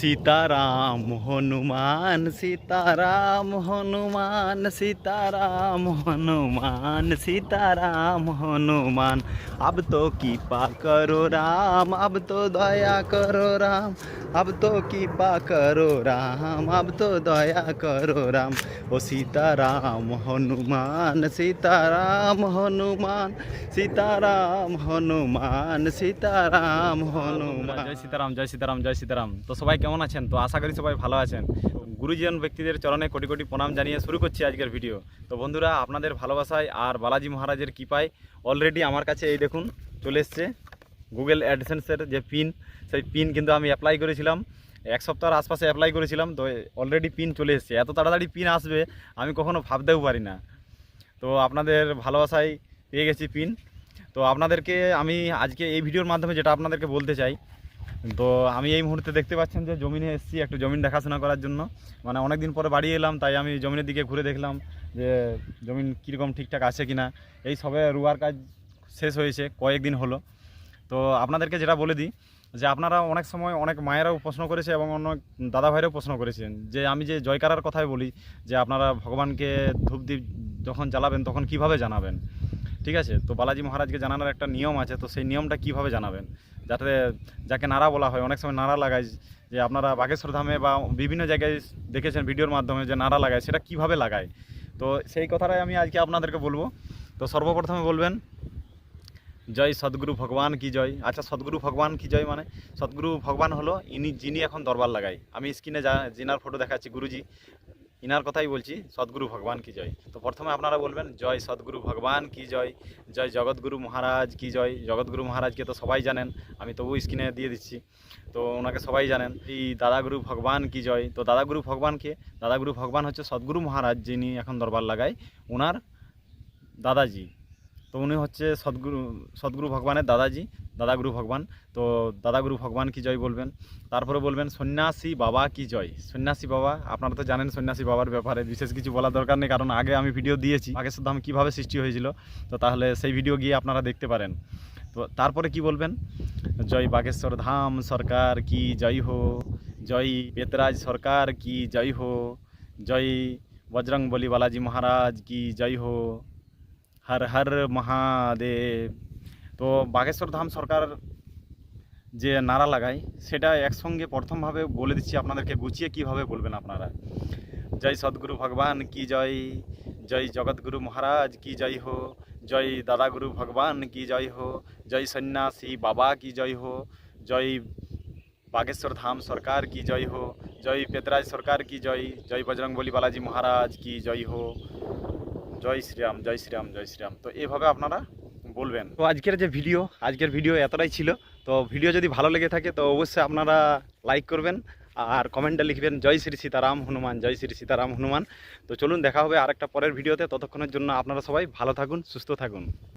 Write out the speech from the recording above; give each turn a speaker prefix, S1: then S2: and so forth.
S1: সীতারাম, হনুমান সীতারাম হনুমান সীতারাম হনুমান সীতারাম, হনুমান। আব তো কৃপা করো রাম, আব তো দয়া করো রাম, আব তো কৃপা করো রাম, আব তো দয়া করো রাম। ও সীতারাম, হনুমান সীতারাম হনুমান সীতারাম হনুমান সীতারাম, হনুমান। জয় সীতারাম জয় সীতারাম জয় সীতারাম তো সবাই কেমন আছেন? তো আশা করি সবাই ভালো আছেন। গুরুজন ব্যক্তিদের চরণে কোটি কোটি প্রণাম জানিয়ে শুরু করছি আজকের ভিডিও। তো বন্ধুরা, আপনাদের ভালোবাসায় আর বালাজি মহারাজের কৃপায় অলরেডি আমার কাছে এই দেখুন, চলে এসছে। গুগল অ্যাডসেন্সের যে পিন সেই পিন কিন্তু আমি অ্যাপ্লাই করেছিলাম। এক সপ্তাহের আশপাশে অ্যাপ্লাই করেছিলাম, তো অলরেডি পিন চলে এসছে। এত তাড়াতাড়ি পিন আসবে, আমি কখনো ভাবতেও পারি না। তো আপনাদের ভালোবাসায় পেয়ে গেছি পিন তো আপনাদেরকে আমি আজকে এই ভিডিওর মাধ্যমে যেটা আপনাদেরকে বলতে চাই তো আমি এই মুহূর্তে দেখতে পাচ্ছেন যে জমিনে এসেছি একটু জমিন দেখাশোনা করার জন্য। মানে অনেক দিন পরে বাড়ি এলাম, তাই আমি জমিনের দিকে ঘুরে দেখলাম যে জমিন কীরকম ঠিকঠাক আছে কি না এই সবে রুয়ার কাজ শেষ হয়েছে, কয়েকদিন হলো। তো আপনাদেরকে যেটা বলে দিই যে আপনারা অনেক সময় অনেক মায়েরাও প্রশ্ন করেছে এবং অনেক দাদা ভাইরাও প্রশ্ন করেছেন যে আমি যে জয়কারার কথাই বলি যে আপনারা ভগবানকে ধূপ দ্বীপ যখন জ্বালাবেন তখন কীভাবে জানাবেন? ঠিক আছে? তো বালাজি মহারাজকে জানানোর একটা নিয়ম আছে, তো সেই নিয়মটা কীভাবে জানাবেন? যাতে যাকে নাড়া বলা হয়, অনেক সময় নাড়া লাগায়, যে আপনারা বাগেশ্বর ধামে বা বিভিন্ন জায়গায় দেখেছেন ভিডিওর মাধ্যমে যে নাড়া লাগায়, সেটা কীভাবে লাগায়? তো সেই কথাটাই আমি আজকে আপনাদেরকে বলব। তো সর্বপ্রথমে বলবেন, জয় সদ্গুরু ভগবান কি জয়? আচ্ছা সদ্গুরু ভগবান কি জয় মানে? সদ্গুরু ভগবান হলো ইনি, যিনি এখন দরবার লাগায়। আমি স্ক্রিনে যা, জিনার ফটো দেখাচ্ছি, গুরুজি। ইনার কথাই বলছি, সদ্গুরু ভগবান কি জয়? তো প্রথমে আপনারা বলবেন, জয় সদ্গুরু ভগবান কি জয়? জয় জগৎগুরু মহারাজ কি জয়? জগৎগুরু মহারাজকে তো সবাই জানেন, আমি তবু স্ক্রিনে দিয়ে দিচ্ছি। তো ওনাকে সবাই জানেন, এই দাদাগুরু ভগবান কি জয়? তো দাদাগুরু ভগবানকে দাদাগুরু ভগবান হচ্ছে সদ্গুরু মহারাজ যিনি এখন দরবার লাগায় ওনার দাদাজি। তো উনি হচ্ছে সদ্গুরু সদ্গুরু ভগবানের দাদাজি, দাদাগুরু ভগবান। তো দাদাগুরু ভগবান কি জয় বলবেন? তারপরে বলবেন, সন্ন্যাসী বাবা কি জয়? সন্ন্যাসী বাবা, আপনারা তো জানেন সন্ন্যাসী বাবার ব্যাপারে বিশেষ কিছু বলার দরকার নেই, কারণ আগে আমি ভিডিও দিয়েছি বাগেশ্বর ধাম কীভাবে সৃষ্টি হয়েছিল। তো তাহলে সেই ভিডিও গিয়ে আপনারা দেখতে পারেন। তো তারপরে কি বলবেন? জয় বাগেশ্বর ধাম সরকার কি জয় হো? জয় বেতরাজ সরকার কি জয় হো? জয় বজরং বলি বালাজি মহারাজ কি জয় হো? হর হর মহাদেব তো বাগেশ্বর ধাম সরকার যে নারা লাগায়, সেটা একসঙ্গে প্রথমভাবে বলে দিচ্ছি আপনাদেরকে, গুছিয়ে কীভাবে বলবেন আপনারা? জয় সদ্গুরু ভগবান কি জয় জয় জগৎগুরু মহারাজ কি জয় হো, জয় দাদাগুরু ভগবান কি জয় হো, জয় সন্ন্যাসী বাবা কি জয় হো, জয় বাগেশ্বর ধাম সরকার কি জয় হো, জয় পেতরাজ সরকার কি জয় জয় বজরংবলী বালাজি মহারাজ কি জয় হো। জয় শ্রীরাম জয় শ্রীরাম জয় শ্রীরাম। তো এভাবে আপনারা বলবেন। তো আজকের যে ভিডিও, আজকের ভিডিও এতটাই ছিল। তো ভিডিও যদি ভালো লেগে থাকে, তো অবশ্যই আপনারা লাইক করবেন আর কমেন্টে লিখবেন, জয় শ্রী সীতারাম হনুমান, জয় শ্রী সীতারাম হনুমান। তো চলুন, দেখা হবে আরেকটা পরের ভিডিওতে। ততক্ষণের জন্য আপনারা সবাই ভালো থাকুন, সুস্থ থাকুন।